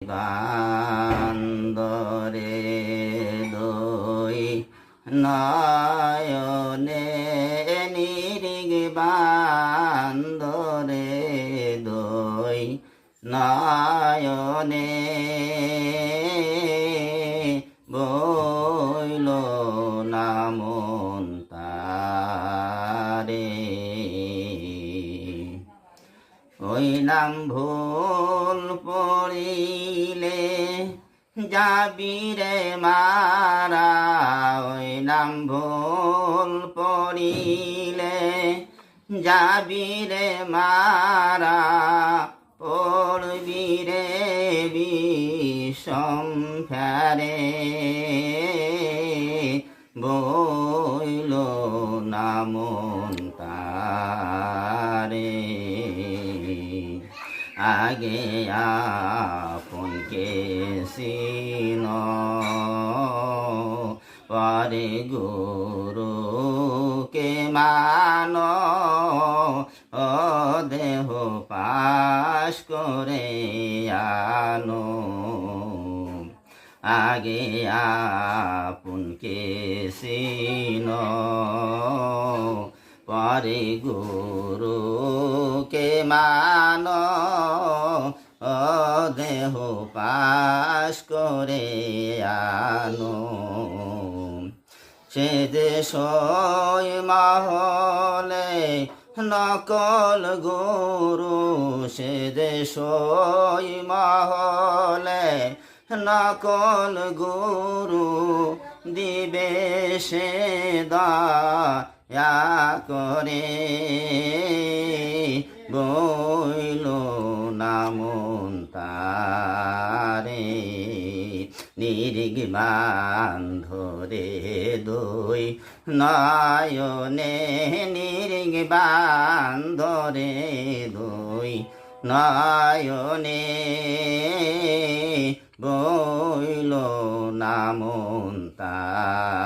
বান্দরে দই নয়নে নিরিগ বান্দরে দই নয়নে বইল ওই নাম ভুল পড়িলে যাবি রে মারা। ওই নাম ভুল পড়িলে যাবি রে মারা। পড়বি রে বিষম ফেরে। আগে আপনকে সিন পরে গুরুকে মান। ও দেহ পাশ করে আনো। আগে আপনকে সিন পরে গুরুকে মান দেহ পাশ করে আনো। সে দেশ মহলে নকল গুরু, সে দেশ মহলে নকল গুরু দিবে সে দয়া করে। বইল নামন তারে নিরিগ বান্ধরে দই নয়নে নিরিগ বান্ধরে দই নয়নে বইল নামন তারে।